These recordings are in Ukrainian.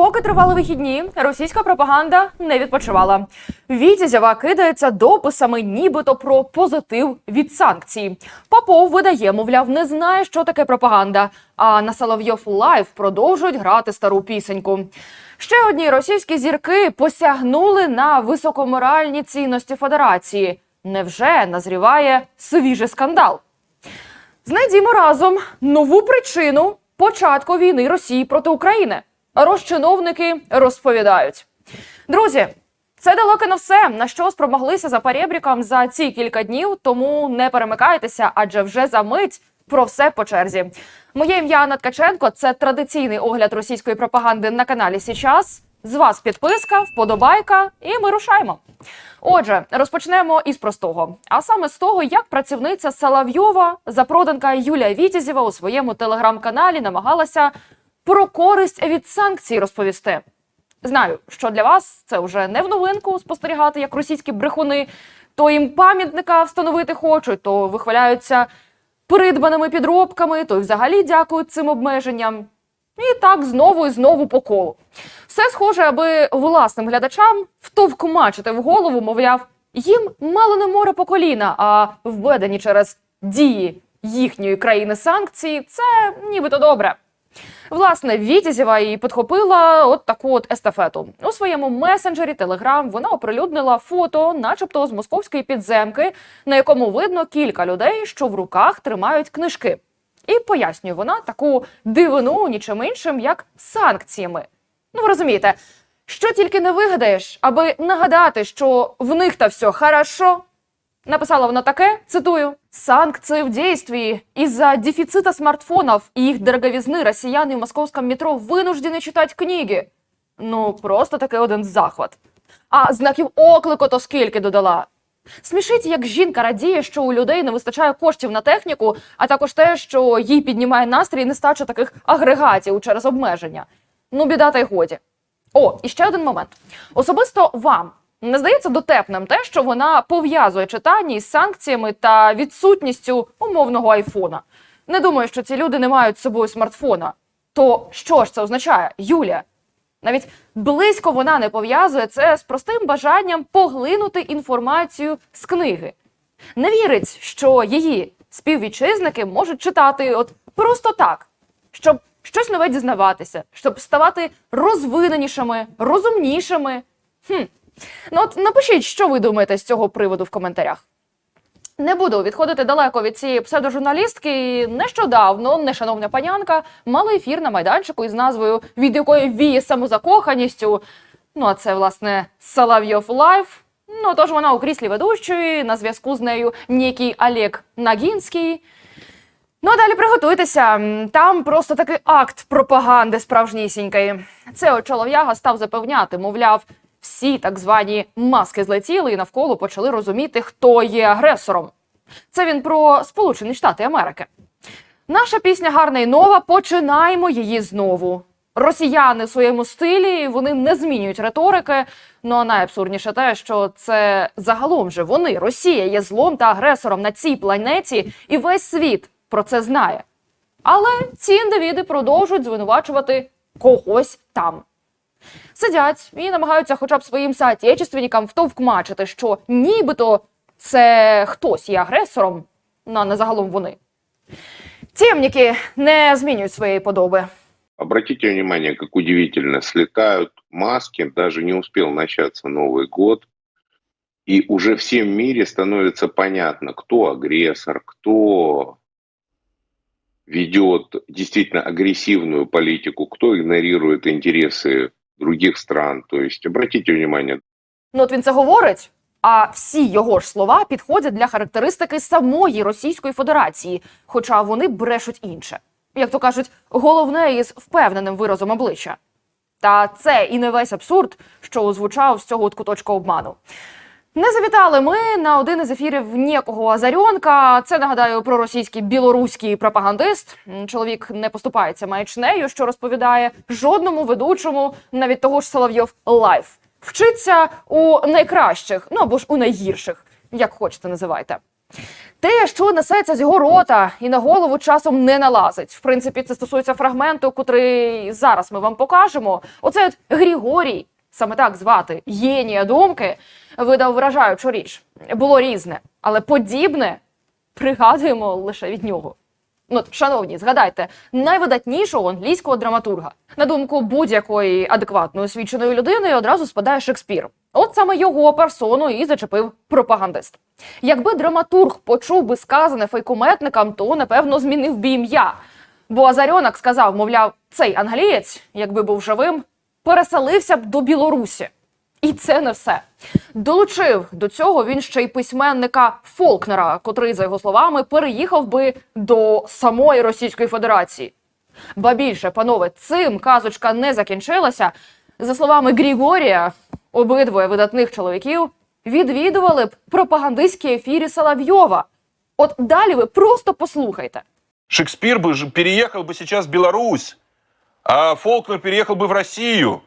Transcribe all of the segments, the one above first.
Поки тривали вихідні, російська пропаганда не відпочивала. Вітязєва кидається дописами, нібито про позитив від санкцій. Попов видає, мовляв, не знає, що таке пропаганда. А на Соловйов Лайв продовжують грати стару пісеньку. Ще одні російські зірки посягнули на високоморальні цінності Федерації. Невже назріває свіжий скандал? Знайдімо разом нову причину початку війни Росії проти України. Розчиновники розповідають. Друзі, це далеко не все, на що спромоглися за перебріком за ці кілька днів. Тому не перемикайтеся, адже вже за мить про все по черзі. Моє ім'я Анна Ткаченко. Це традиційний огляд російської пропаганди на каналі Січас. З вас підписка, вподобайка, і ми рушаємо. Отже, розпочнемо із простого, а саме з того, як працівниця Соловйова, запроданка Юлія Вітязєва у своєму телеграм-каналі намагалася про користь від санкцій розповісти. Знаю, що для вас це вже не в новинку спостерігати, як російські брехуни то їм пам'ятника встановити хочуть, то вихваляються придбаними підробками, то й взагалі дякують цим обмеженням. І так знову і знову по колу. Все схоже, аби власним глядачам втовкмачити в голову, мовляв, їм мало не море по коліна, а введені через дії їхньої країни санкції це нібито добре. Власне, Вітязєва і підхопила от таку от естафету. У своєму месенджері Телеграм вона оприлюднила фото, начебто з московської підземки, на якому видно кілька людей, що в руках тримають книжки. І пояснює вона таку дивину нічим іншим, як санкціями. Ну, ви розумієте, що тільки не вигадаєш, аби нагадати, що в них та все хорошо. Написала вона таке, цитую: «Санкции в действии. Из-за дефицита смартфонов и их дороговизны россияне в московском метро вынуждены читать книги. Ну, просто таки один захват. А знаків оклику то скільки додала. Смішить, як жінка радіє, що у людей не вистачає коштів на техніку, а також те, що їй піднімає настрій нестача таких агрегатів через обмеження. Ну, біда та й годі. О, і ще один момент. Особисто вам не здається дотепним те, що вона пов'язує читання із санкціями та відсутністю умовного айфона. Не думаю, що ці люди не мають з собою смартфона. То що ж це означає, Юлія? Навіть близько вона не пов'язує це з простим бажанням поглинути інформацію з книги. Не вірить, що її співвітчизники можуть читати от просто так, щоб щось нове дізнаватися, щоб ставати розвиненішими, розумнішими. Хм. Ну от напишіть, що ви думаєте з цього приводу в коментарях. Не буду відходити далеко від цієї псевдожурналістки. Нещодавно нешановна панянка мала ефір на майданчику із назвою від якої віє самозакоханістю. Ну а це власне Соловйов Лайф. Ну тож вона у кріслі ведучої на зв'язку з нею некий Олег Нагінський. Ну а далі приготуйтеся. Там просто такий акт пропаганди справжнісінької. Це чолов'яга став запевняти, мовляв, всі так звані маски злетіли і навколо почали розуміти, хто є агресором. Це він про Сполучені Штати Америки. Наша пісня гарна і нова. Починаємо її знову. Росіяни в своєму стилі вони не змінюють риторики. Ну а найабсурдніше те, що це загалом же вони, Росія, є злом та агресором на цій планеті, і весь світ про це знає. Але ці індивіди продовжують звинувачувати когось там. Сидять і намагаються хоча б своїм соотечественникам втовкмачити, що нібито це хтось є агресором, ну, а не загалом вони. Темніки не змінюють своєї подоби. Обратите внимание, как удивительно слетают маски, даже не успел начаться Новый год, и уже всем мире становится понятно, кто агрессор, кто ведет действительно агрессивную политику, кто игнорирует интересы других стран. То есть обратите внимание, Ну, от він це говорить, а всі його ж слова підходять для характеристики самої Російської Федерації, хоча вони брешуть інше. Як то кажуть, головне із впевненим виразом обличчя. Та це і не весь абсурд, що озвучав з цього куточка обману. Не завітали ми на один із ефірів ніякого Азарьонка. Це нагадаю про російський білоруський пропагандист. Чоловік не поступається маячнею, що розповідає жодному ведучому, навіть того ж Соловйов Лайф. Вчиться у найкращих, ну або ж у найгірших, як хочете називайте. Те, що несеться з його рота і на голову часом не налазить. В принципі, це стосується фрагменту, котрий зараз ми вам покажемо. Оце от Грігорій, саме так звати, генія думки, видав вражаючу річ. Було різне, але подібне пригадуємо лише від нього. Ну, шановні, згадайте найвидатнішого англійського драматурга. На думку будь-якої адекватно освіченої людини одразу спадає Шекспір. От саме його персону і зачепив пропагандист. Якби драматург почув би сказане фейкометникам, то напевно змінив би ім'я. Бо Азарьонок сказав, мовляв, цей англієць, якби був живим, переселився б до Білорусі. І це не все. Долучив до цього він ще й письменника Фолкнера, котрий, за його словами, переїхав би до самої Російської Федерації. Ба більше, панове, цим казочка не закінчилася. За словами Грігорія, обидвоє видатних чоловіків відвідували б пропагандистські ефірі Соловйова. От далі ви просто послухайте. Шекспир бы же переехал бы сейчас в Беларусь, а Фолкнер переехал бы в Россию.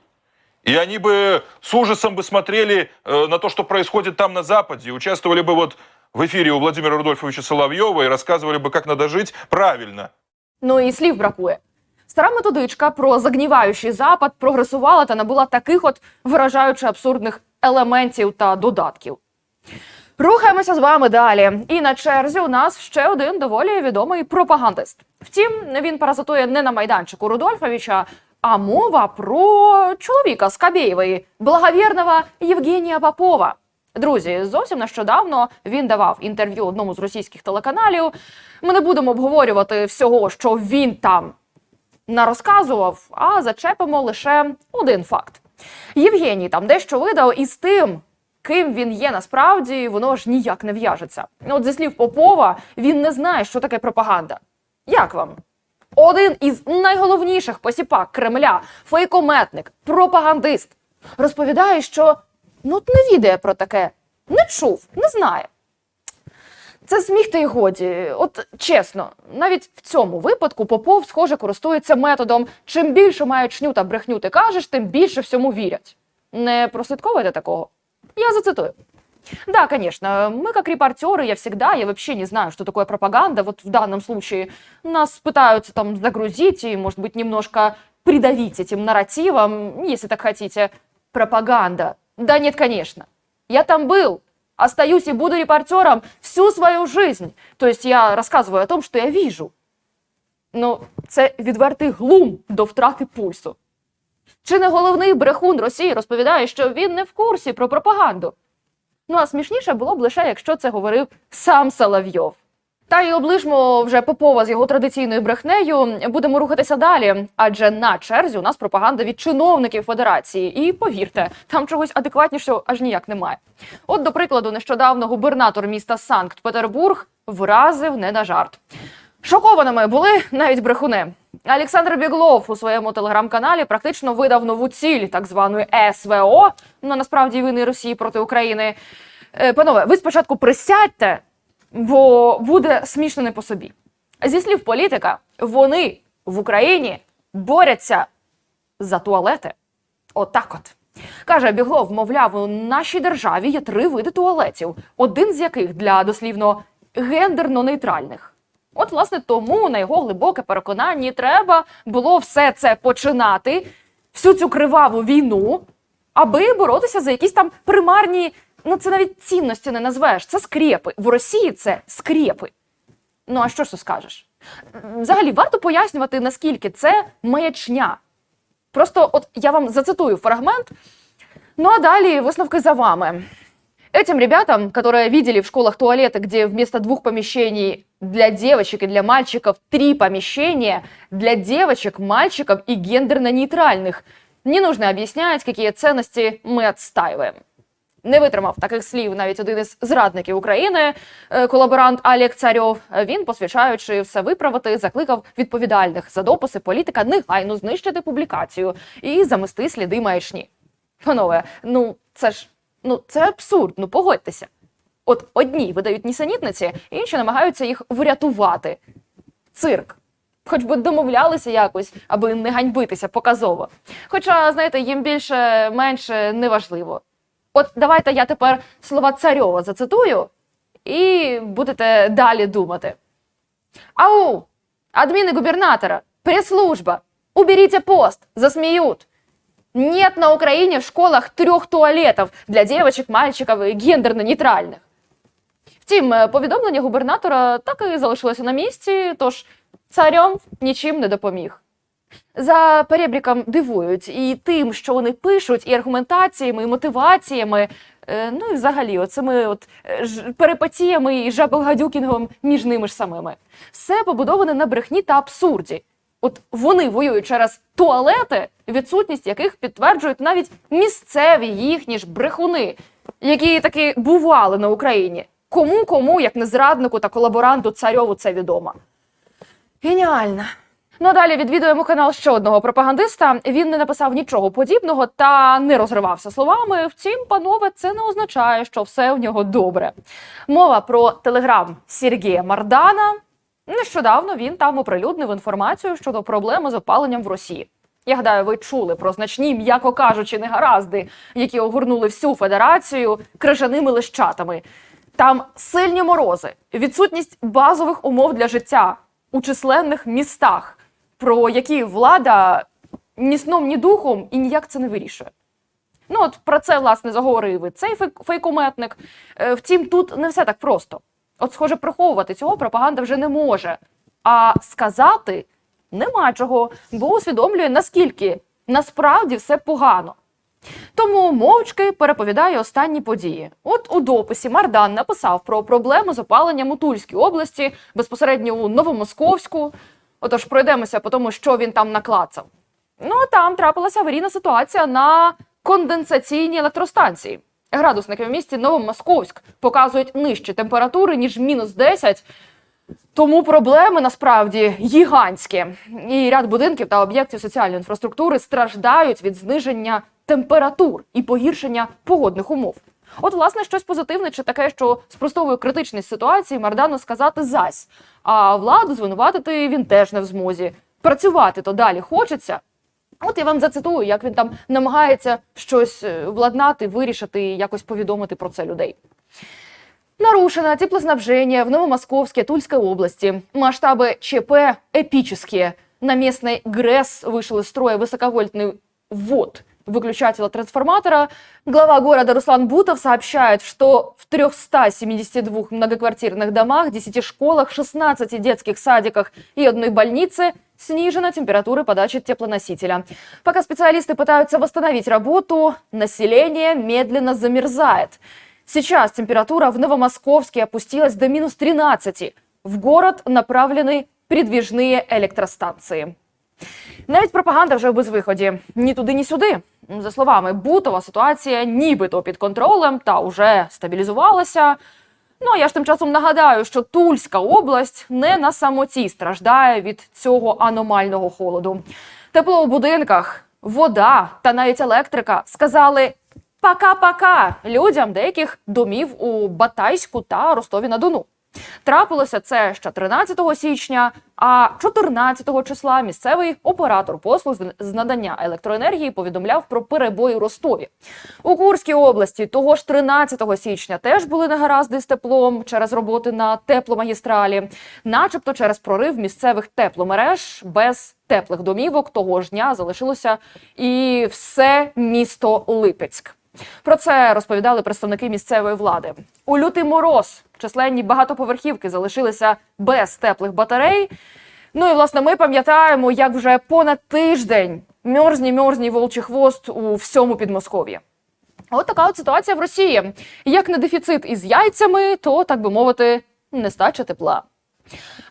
И они бы с ужасом бы смотрели э, на то, что происходит там на Западе, участвовали бы вот в эфире у Владимира Рудольфовича Соловьева и рассказывали бы, как надо жить правильно. Ну і слів бракує. Стара методичка про загніваючий запад прогресувала та набула таких от виражаючи абсурдних елементів та додатків. Рухаємося з вами далі. І на черзі у нас ще один доволі відомий пропагандист. Втім, він паразитує не на майданчику Рудольфовича, а мова про чоловіка з Кабєєвої, благовірного Євгенія Попова. Друзі, зовсім нещодавно він давав інтерв'ю одному з російських телеканалів. Ми не будемо обговорювати всього, що він там нарозказував, а зачепимо лише один факт. Євгеній там дещо видав і з тим, ким він є насправді, воно ж ніяк не в'яжеться. От зі слів Попова, він не знає, що таке пропаганда. Як вам? Один із найголовніших посіпак Кремля, фейкометник, пропагандист, розповідає, що ну не відає про таке, не чув, не знає. Це сміх та й годі. От чесно, навіть в цьому випадку Попов, схоже, користується методом: чим більше маячню та брехню ти кажеш, тим більше всьому вірять. Не прослідковуєте такого? Я зацитую. Да, конечно, мы как репортеры, я всегда, я вообще не знаю, что такое пропаганда. Вот в данном случае нас пытаются там загрузить и, может быть, немножко придавить этим нарративом, если так хотите. Пропаганда. Да нет, конечно. Я там был, остаюсь и буду репортером всю свою жизнь. То есть я рассказываю о том, что я вижу. Ну, це відвертий глум до втрати пульсу. Чи не головний брехун Росії розповідає, що він не в курсі про пропаганду? Ну а смішніше було б лише, якщо це говорив сам Соловйов. Та й оближмо вже Попова з його традиційною брехнею. Будемо рухатися далі, адже на черзі у нас пропаганда від чиновників федерації. І повірте, там чогось адекватнішого аж ніяк немає. От, до прикладу, нещодавно губернатор міста Санкт-Петербург вразив не на жарт. Шокованими були навіть брехуни. Олександр Біглов у своєму телеграм-каналі практично видав нову ціль так званої СВО, ну насправді вини Росії проти України. Е, Панове, ви спочатку присядьте, бо буде смішно не по собі. Зі слів політика, вони в Україні борються за туалети. Отак от. Каже Біглов, мовляв, у нашій державі є три види туалетів, один з яких для дослівно гендерно-нейтральних. От, власне, тому на його глибоке переконання треба було все це починати, всю цю криваву війну, аби боротися за якісь там примарні, ну це навіть цінності не назвеш. Це скрепи. В Росії це скрепи. Ну а що ж ти скажеш? Взагалі варто пояснювати, наскільки це маячня. Просто от я вам зацитую фрагмент. Ну а далі висновки за вами. Этим ребятам, которые видели в школах туалеты, где вместо двух помещений для девочек и для мальчиков три помещения для девочек, мальчиков и гендерно-нейтральных, не нужно объяснять, какие ценности мы отстаиваем. Не витримав таких слів навіть один із зрадників України, е, колаборант Олег Царьов. Він, посвячаючи все виправити, закликав відповідальних за дописи політика негайно знищити публікацію і замести сліди маячні. Панове, ну це ж ну це абсурд, ну погодьтеся. От одні видають нісенітниці, інші намагаються їх врятувати. Цирк. Хоч би домовлялися якось, аби не ганьбитися показово. Хоча, знаєте, їм більше менше неважливо. От давайте я тепер слова царьова зацитую, і будете далі думати. Ау, админы губернатора, пресс-служба, уберите пост, засмеют. Нет на Украине в школах трех туалетов для девочек, мальчиков и гендерно-нейтральних. Втім, е, повідомлення губернатора так і залишилося на місці, тож царем нічим не допоміг. За перебріком дивують і тим, що вони пишуть, і аргументаціями, і мотиваціями, е, ну і взагалі, оцими от е, перипетіями і жабогадюкінгом між ними ж самими. Все побудоване на брехні та абсурді. От вони воюють через туалети, відсутність яких підтверджують навіть місцеві їхні ж брехуни, які таки бували на Україні. Кому кому, як не зраднику та колаборанту царьову, це відомо. Геніально. Ну а далі відвідуємо канал ще одного пропагандиста. Він не написав нічого подібного та не розривався словами. Втім, панове, це не означає, що все в нього добре. Мова про телеграм Сергія Мардана. Нещодавно він там оприлюднив інформацію щодо проблеми з опаленням в Росії. Я гадаю, ви чули про значні, м'яко кажучи, негаразди, які огорнули всю федерацію крижаними лищатами. Там сильні морози, відсутність базових умов для життя у численних містах, про які влада ні сном, ні духом і ніяк це не вирішує. Ну, от про це, власне, заговорив і цей фейк- фейкометник. Е, Втім, тут не все так просто. От, схоже, приховувати цього пропаганда вже не може. А сказати нема чого, бо усвідомлює, наскільки насправді все погано. Тому мовчки переповідає останні події. От у дописі Мардан написав про проблему з опаленням у Тульській області, безпосередньо у Новомосковську. Отож, пройдемося по тому, що він там наклацав. Ну а там трапилася аварійна ситуація на конденсаційній електростанції. Градусники в місті Новомосковськ показують нижчі температури, ніж мінус 10. Тому проблеми насправді гігантські. І ряд будинків та об'єктів соціальної інфраструктури страждають від зниження температур і погіршення погодних умов. От, власне, щось позитивне чи таке, що спростовує критичність ситуації, Мардану сказати зась. А владу звинуватити він теж не в змозі. Працювати то далі хочеться. От я вам зацитую, як він там намагається щось е, владнати, вирішити і якось повідомити про це людей. Нарушено теплоснабжение в Новомосковске Тульской области. Масштабы ЧП эпические. На местной ГРЭС вышел из строя высоковольтный ввод выключателя трансформатора. Глава города Руслан Бутов сообщает, что в 372 многоквартирных домах, 10 школах, 16 детских садиках и одной больнице снижена температура подачи теплоносителя. Пока специалисты пытаются восстановить работу, население медленно замерзает. Сейчас температура в Новомосковске опустилась до минус 13. В город направлены передвижные электростанции. Навіть пропаганда вже в безвиході. Ні туди, ні сюди. За словами Бутова, ситуація нібито під контролем та вже стабілізувалася. Ну а я ж тим часом нагадаю, що Тульська область не на самоті страждає від цього аномального холоду. Тепло у будинках, вода та навіть електрика сказали пока-пока людям деяких домів у Батайську та Ростові на Дону. Трапилося це ще 13 січня, а 14 числа місцевий оператор послуг з- надання електроенергії повідомляв про перебої у Ростові. У Курській області того ж 13 січня теж були негаразди з теплом через роботи на тепломагістралі, начебто через прорив місцевих тепломереж без теплих домівок того ж дня залишилося і все місто Липецьк. Про це розповідали представники місцевої влади. У лютий мороз численні багатоповерхівки залишилися без теплих батарей. Ну і власне ми пам'ятаємо, як вже понад тиждень мерзні мерзні волчий хвост у всьому Підмосков'ї. От така от ситуація в Росії. Як не дефіцит із яйцями, то так би мовити, нестача тепла.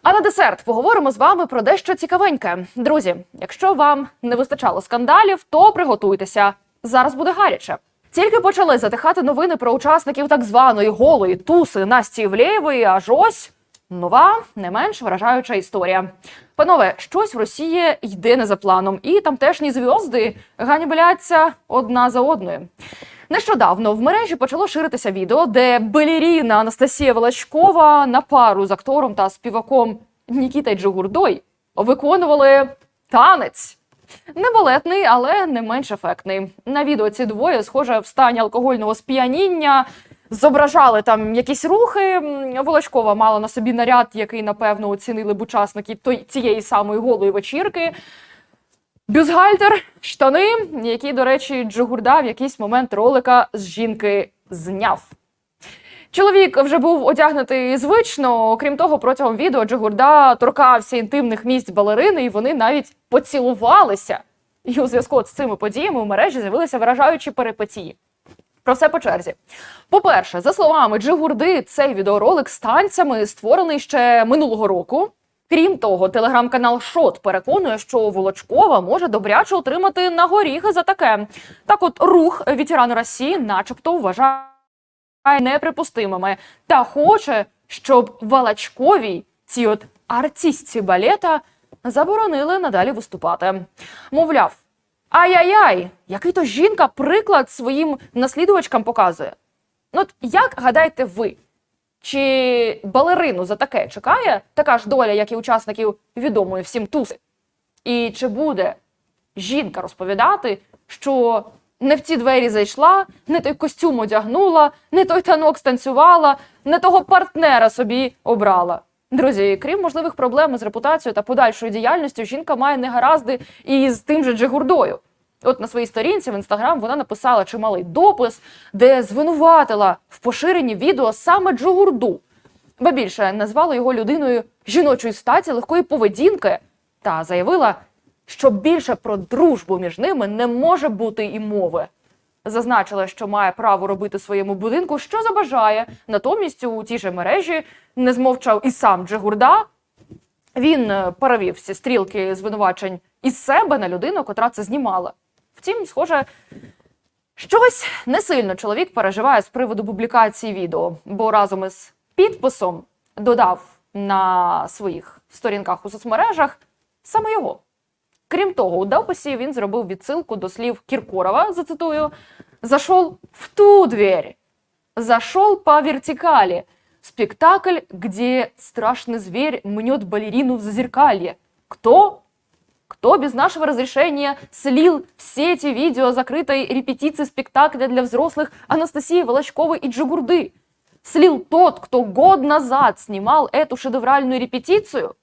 А на десерт поговоримо з вами про дещо цікавеньке. Друзі, якщо вам не вистачало скандалів, то приготуйтеся. Зараз буде гаряче. Тільки почали затихати новини про учасників так званої голої туси Насті Івлєєвої, аж ось нова, не менш вражаюча історія. Панове, щось в Росії йде не за планом, і тамтешні зв'язди ганібляться одна за одною. Нещодавно в мережі почало ширитися відео, де балеріна Анастасія Волочкова на пару з актором та співаком Нікіта Джигурдой виконували танець. Не балетний, але не менш ефектний. На відео ці двоє, схоже, в стані алкогольного сп'яніння зображали там якісь рухи. Волочкова мала на собі наряд, який, напевно, оцінили б учасники цієї самої голої вечірки. Бюзгальтер, штани, які, до речі, Джигурда в якийсь момент ролика з жінки зняв. Чоловік вже був одягнутий звично. Окрім того, протягом відео Джигурда торкався інтимних місць балерини, і вони навіть поцілувалися. І у зв'язку з цими подіями у мережі з'явилися вражаючі перипетії. Про все по черзі. По-перше, за словами Джигурди, цей відеоролик з танцями створений ще минулого року. Крім того, телеграм-канал Шот переконує, що Волочкова може добряче отримати на горіхи за таке. Так, от рух ветерану Росії, начебто, вважає неприпустимими та хоче, щоб Волочковій, цій от артистці балета, заборонили надалі виступати. Мовляв, ай-яй-яй, який то жінка приклад своїм наслідувачкам показує. Ну, от як гадаєте ви? Чи балерину за таке чекає така ж доля, як і учасників відомої всім туси? І чи буде жінка розповідати, що не в ці двері зайшла, не той костюм одягнула, не той танок станцювала, не того партнера собі обрала? Друзі, крім можливих проблем з репутацією та подальшою діяльністю, жінка має негаразди і з тим же Джигурдою. От на своїй сторінці в інстаграм вона написала чималий допис, де звинуватила в поширенні відео саме Джигурду. Ба більше назвала його людиною жіночої статі, легкої поведінки та заявила, що більше про дружбу між ними не може бути і мови. Зазначила, що має право робити своєму будинку, що забажає. Натомість у тій же мережі не змовчав і сам Джигурда. Він е, перевів всі стрілки звинувачень із себе на людину, котра це знімала. Втім, схоже, щось не сильно чоловік переживає з приводу публікації відео, бо разом із підписом додав на своїх сторінках у соцмережах саме його. Крім того, у дописі він зробив відсилку до слів Кіркорова, зацитую: зашел в ту дверь, зашел по вертикали. Спектакль, где страшный зверь мнет балерину в зазеркалье. Кто? Кто без нашего разрешения слил все эти видео закрытой репетиции спектакля для взрослых Анастасии Волочковой и Джигурды? Слил тот, кто год назад снимал эту шедевральную репетицию?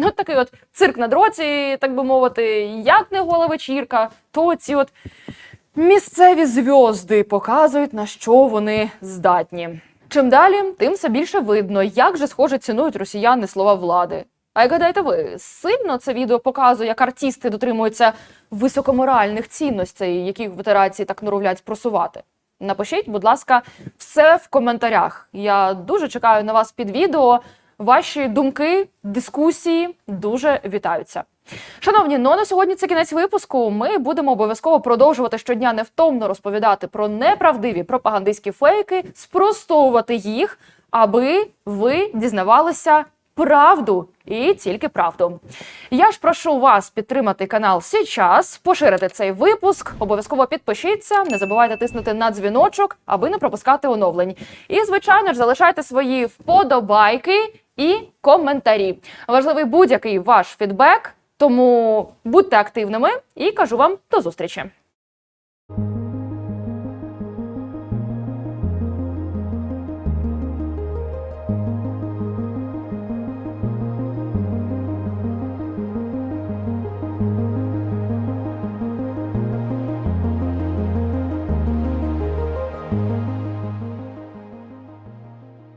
Ну, такий от цирк на дроті, так би мовити, як не гола вечірка, то ці от місцеві зв'язди показують, на що вони здатні. Чим далі, тим все більше видно, як же схоже цінують росіяни слова влади. А як гадаєте ви, сильно це відео показує, як артисти дотримуються високоморальних цінностей, які в федерації так норовлять просувати? Напишіть, будь ласка, все в коментарях. Я дуже чекаю на вас під відео. Ваші думки, дискусії дуже вітаються. Шановні, ну на сьогодні це кінець випуску. Ми будемо обов'язково продовжувати щодня невтомно розповідати про неправдиві пропагандистські фейки, спростовувати їх, аби ви дізнавалися правду і тільки правду. Я ж прошу вас підтримати канал сейчас, поширити цей випуск, обов'язково підпишіться, не забувайте тиснути на дзвіночок, аби не пропускати оновлень. І, звичайно ж, залишайте свої вподобайки і коментарі. Важливий будь-який ваш фідбек. Тому будьте активними і кажу вам до зустрічі.